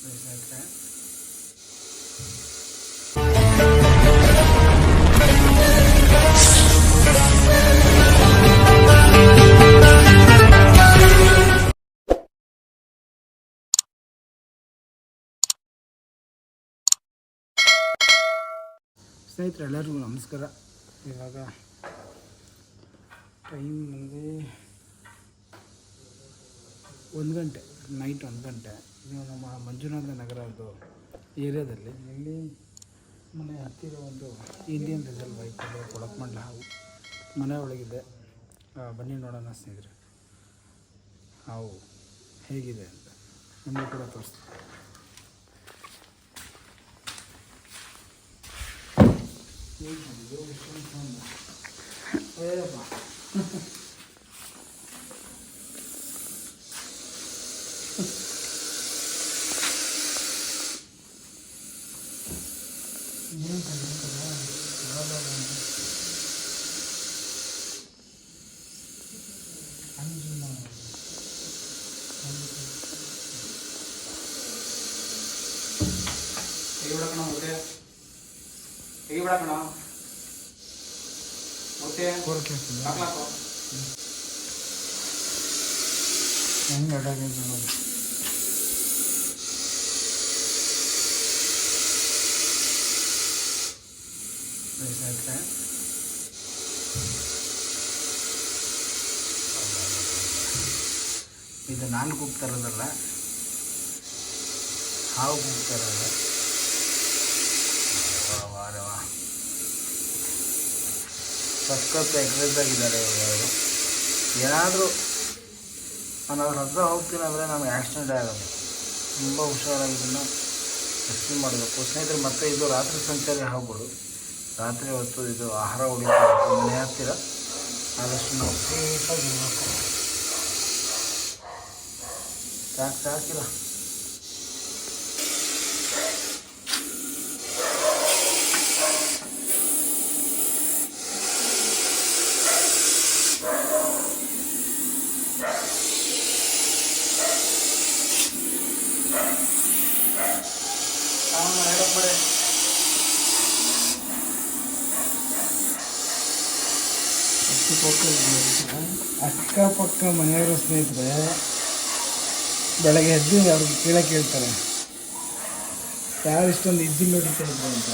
ಸ್ನೇಹಿತರೆ ಸ್ನೇಹಿತರೆ ಎಲ್ಲರಿಗೂ ನಮಸ್ಕಾರ. ಇವಾಗ ಟೈಮ್ ನನಗೆ ಒಂದು ಗಂಟೆ. ನೈಟ್ ಒಂದು ಗಂಟೆ. ನೀವು ನಮ್ಮ ಮಂಜುನಾಥ ನಗರದ್ದು ಏರಿಯಾದಲ್ಲಿ ಇಲ್ಲಿ ಮನೆ ಹತ್ತಿರ ಒಂದು ಇಂಡಿಯನ್ ರಿಸರ್ವ್ ಇದೆ ಕೊಳಕ್ಮಂಡ್ಲ ಹಾವು ಮನೆ ಒಳಗಿದೆ. ಬನ್ನಿ ನೋಡೋಣ ಸ್ನೇಹಿತರೆ. ಹಾವು ಹೇಗಿದೆ ಅಂತ ನಿಮಗೆ ಕೂಡ ತೋರಿಸ್ತೀನಿ. ಏಯಪ್ಪ ஏன் பண்ணிருக்கா அஞ்சு எவ்வளோக்கணும் முட்டே எவ்வளோக்கணும் முட்டே ஓகே பார்க்கலாக்கோ எங்கே அடாங்க ಇದು ನಾನು ಕೂಗ್ತಾ ಇರೋದಲ್ಲ ಹಾವು ಕೂಗ್ತಾ ಇರೋದು ವಾ, ವಾ, ವಾ, ವಾ. ಸಖತ್ ಎಕ್ಸೈಸ್ ಆಗಿದ್ದಾರೆ ಇವಾಗ ಅವರು ಏನಾದರೂ ನಾನು ಅವ್ರ ಹತ್ರ ಹೋಗ್ತೀನಿ ಅಂದರೆ ನಮಗೆ ಆಕ್ಸಿಡೆಂಟ್ ಆಗೋದು ತುಂಬ ಹುಷಾರಾಗಿ ಇದನ್ನು ರಕ್ಷಣೆ ಮಾಡಬೇಕು. ಸ್ನೇಹಿತರೆ ಮತ್ತೆ ಇದು ರಾತ್ರಿ ಸಂಚಾರಿ ಹಾವುಗಳು. ರಾತ್ರಿ ಹೊತ್ತು ಇದು ಆಹಾರ ಹೊಡಿತಾ ಮನೆ ಹತ್ತಿರ. ಆದಷ್ಟು ನಾವು ಸೇಫಾಗಿರಬೇಕು ಸಾಕು ಸಾಕಿಲ್ಲ? ಅಕ್ಕಪಕ್ಕ ಮನೆಯವರು ಸ್ನೇಹಿತರೆ, ಬೆಳಗ್ಗೆ ಎದ್ದು ಅವ್ರಿಗೆ ಕೇಳಕ್ಕೆ ಕೇಳ್ತಾರೆ. ಯಾರು ಇಷ್ಟೊಂದು ಇದ್ದಿ ಹೊಡಿತಾ ಇದ್ರು ಅಂತ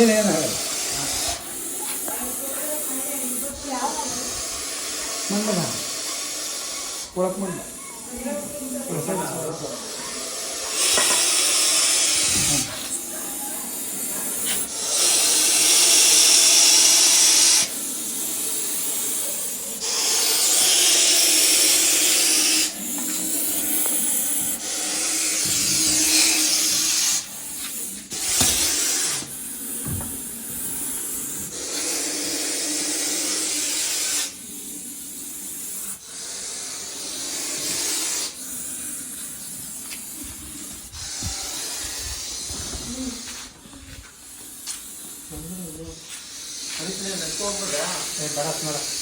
ಏನು ಏನೇನಾಗಲ್ಲ നല്ലതാണ്. കുഴപ്പമില്ല.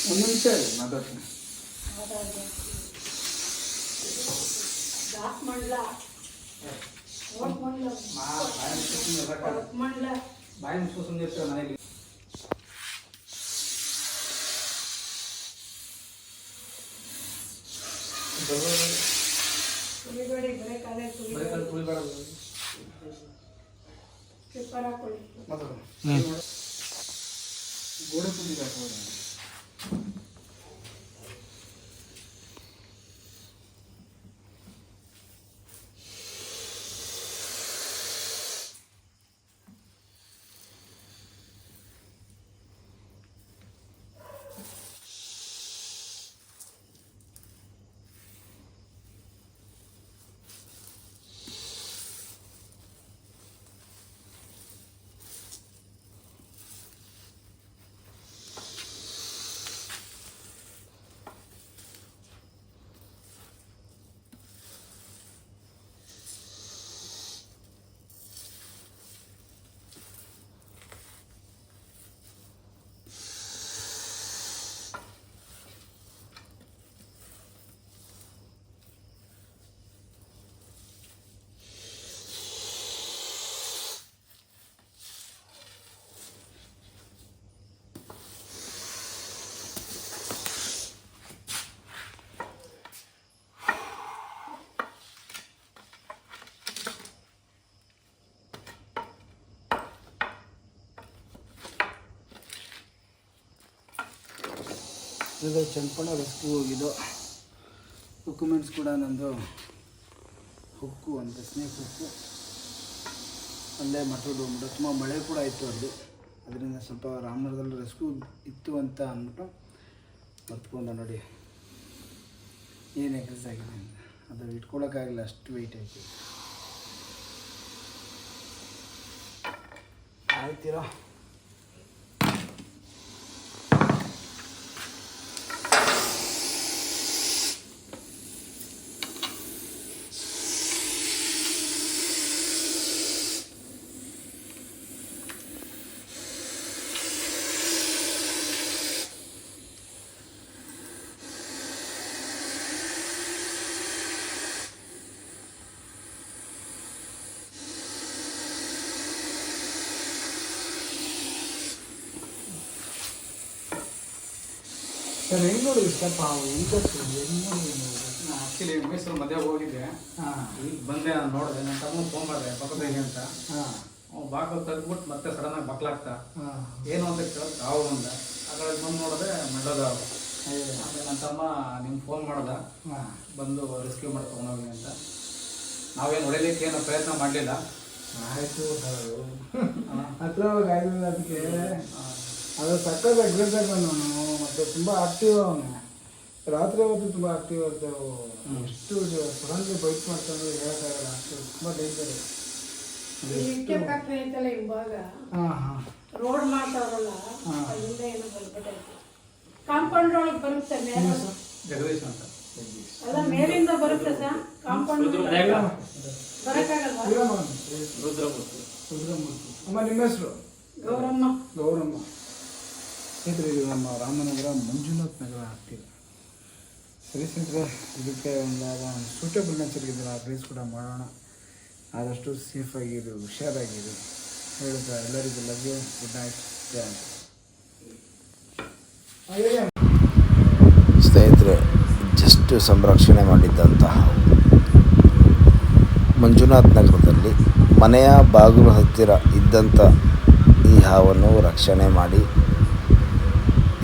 ಒಂದು ನಿಮಿಷ ಇದೆ ಮಾತಾಡ್ತೀನಿ ಬಾಯಿ ಮುಚ್ಕೊ ಸುಮ್ಮನೆ ಇರ್ತೇವೆ ಮನೆಯಲ್ಲಿ ಬರೀ ಕಲ್ ತುಳಿಬೇಡ ಮಾತಾಡು ಗೋಡೆ ತುಂಬಿದೆ ಜೊತೆ ಚಂಪಣ್ಣ ರಸ್ಕು ಹೋಗಿದ್ದು. ಡಾಕ್ಯುಮೆಂಟ್ಸ್ ಕೂಡ ನಂದು ಹುಕ್ಕು ಅಂತ ಸ್ನೇಕ್ ಹುಕ್ಕು. ಅಲ್ಲೇ ಮಟ್ಟೋದು ತುಂಬ ಮಳೆ ಕೂಡ ಇತ್ತು ಅಲ್ಲಿ. ಅದರಿಂದ ಸ್ವಲ್ಪ ರಾಮನಗರದಲ್ಲಿ ರಸ್ಕು ಇತ್ತು ಅಂತ ಅಂದ್ಬಿಟ್ಟು ಮರ್ತ್ಕೊಂಡ ನೋಡಿ. ಏನು ಎಕ್ಸಸ್ ಆಗಿದೆ ಅಂತ. ಅದು ಇಟ್ಕೊಳಕ್ಕಾಗಿಲ್ಲ, ಅಷ್ಟು ವೆಯ್ಟ್ ಆಯ್ತು. ಆಯ್ತಿರೋ? ಸರ್ ಹೆಂಗೆ ಸರ್ ಪಾವು. ಹೆಂಗೆ ನೋಡಿ ಆ್ಯಕ್ಚುಲಿ ಮೈಸೂರು ಮದುವೆ ಹೋಗಿದ್ದೆ. ಹಾಂ. ಈಗ ಬಂದೆ ನಾನು ನೋಡಿದೆ. ನನ್ನ ತಮ್ಮ ಫೋನ್ ಮಾಡಿದೆ ಪಕ್ಕದಲ್ಲಿ ಅಂತ. ಹಾಂ. ಅವ್ನು ಬಾಗಿಲು ತೆಗೆದ್ಬಿಟ್ಟು ಮತ್ತೆ ಸಡನ್ನಾಗಿ ಬಕ್ಲಾಗ್ತಾ. ಏನು ಅಂತ ಕೇಳೋದು ಕಾವು ಅಂದ ಅದ್ರಲ್ಲಿ ಬಂದು ನೋಡಿದೆ ಮಂಡದ ಆಮೇಲೆ ನನ್ನ ತಮ್ಮ ನಿಮ್ಗೆ ಫೋನ್ ಮಾಡ್ದ. ಹಾಂ. ಬಂದು ರೆಸ್ಕ್ಯೂ ಮಾಡಿ ತೊಗೊಂಡೋಗಿ ಅಂತ. ನಾವೇನು ಹೊಡಿಲಿಕ್ಕೆ ಏನು ಪ್ರಯತ್ನ ಮಾಡಲಿಲ್ಲ. ಆಯಿತು ಹತ್ರ ಅದಕ್ಕೆ ಅದು ಸಕ್ಕತ್ ಅಗ್ರೆಸಿವ್ ಅವನು ಮತ್ತು ತುಂಬ ಆಕ್ಟಿವ್ ಅವನು. ರಾತ್ರಿ ಹೊತ್ತು ತುಂಬ ಆಕ್ಟಿವ್ ಇರ್ತೇವೆ ಎಷ್ಟು ಸಡನ್ಲಿ ಬೈಕ್ ಮಾಡ್ಕೊಂಡು ಹೇಳೋಕ್ಕಾಗಲ್ಲ ಅಷ್ಟು ತುಂಬ ಡೇಂಜರ್ ರೋಡ್ ಮಾಡ್ತಾವ್ರಲ್ಲ ಹಾ. ಅಲ್ಲಿಂದ ಏನೋ ಬರ್ಬಿಟ್ಟೈತೆ ಕಾಂಪೌಂಡ್ ಒಳಗೆ ಬರುತ್ತೆ ಮೇಲೆ. ಜಗದೀಶ್ ಅಂತ. ಅಲ್ಲ ಮೇಲಿಂದ ಬರುತ್ತೆ ಸರ್. ಕಾಂಪೌಂಡ್ ಬರಕ್ಕಾಗಲ್ವಾ? ರುದ್ರಮೂರ್ತಿ. ರುದ್ರಮೂರ್ತಿ. ಅಮ್ಮ ನಿಮ್ಮ ಹೆಸರು? ಗೌರಮ್ಮ. ಗೌರಮ್ಮ. ಸ್ನೇಹಿತರೆ, ಇದು ನಮ್ಮ ರಾಮನಗರ ಮಂಜುನಾಥ್ ನಗರ ಹತ್ತಿರ ಸರಿ ಸ್ನೇಹಿತರೆ, ಇದಕ್ಕೆ ಒಂದಾಗ ಸೂಟೇಬಲ್ ನೇಚರ್ಗಿದ್ರೆ ಆ ಪ್ಲೇಸ್ ಕೂಡ ಮಾಡೋಣ. ಆದಷ್ಟು ಸೇಫ್ ಸೇಫಾಗಿರು ಹುಷಾರಾಗಿರು ಹೇಳುತ್ತಾ, ಎಲ್ಲರಿಗೂ ಲವ್ ಯು ಗುಡ್ ನೈಟ್ ಸ್ನೇಹಿತರೆ ಜಸ್ಟ್ ಸಂರಕ್ಷಣೆ ಮಾಡಿದ್ದಂತಹ ಮಂಜುನಾಥ್ ನಗರದಲ್ಲಿ ಮನೆಯ ಬಾಗಿಲು ಹತ್ತಿರ ಇದ್ದಂಥ ಈ ಹಾವನ್ನು ರಕ್ಷಣೆ ಮಾಡಿ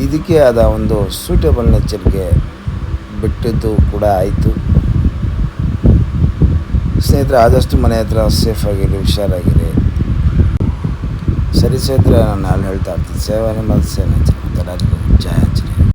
ಇದಕ್ಕೆ ಆದ ಒಂದು ಸೂಟೇಬಲ್ ನೇಚರ್ಗೆ ಬಿಟ್ಟಿದ್ದು ಕೂಡ ಆಯಿತು. ಸ್ನೇಹಿತರೆ, ಆದಷ್ಟು ಮನೆ ಹತ್ರ ಸೇಫ್ ಆಗಿರಿ, ಹುಷಾರಾಗಿರಿ. ಸರಿ ಸ್ನೇಹಿತರೆ, ನಾನು ಹೇಳ್ತಾ ಇರ್ತೀನಿ. ಸೇವೆ ಮತ್ತು ಸೇವೆ ಜಯ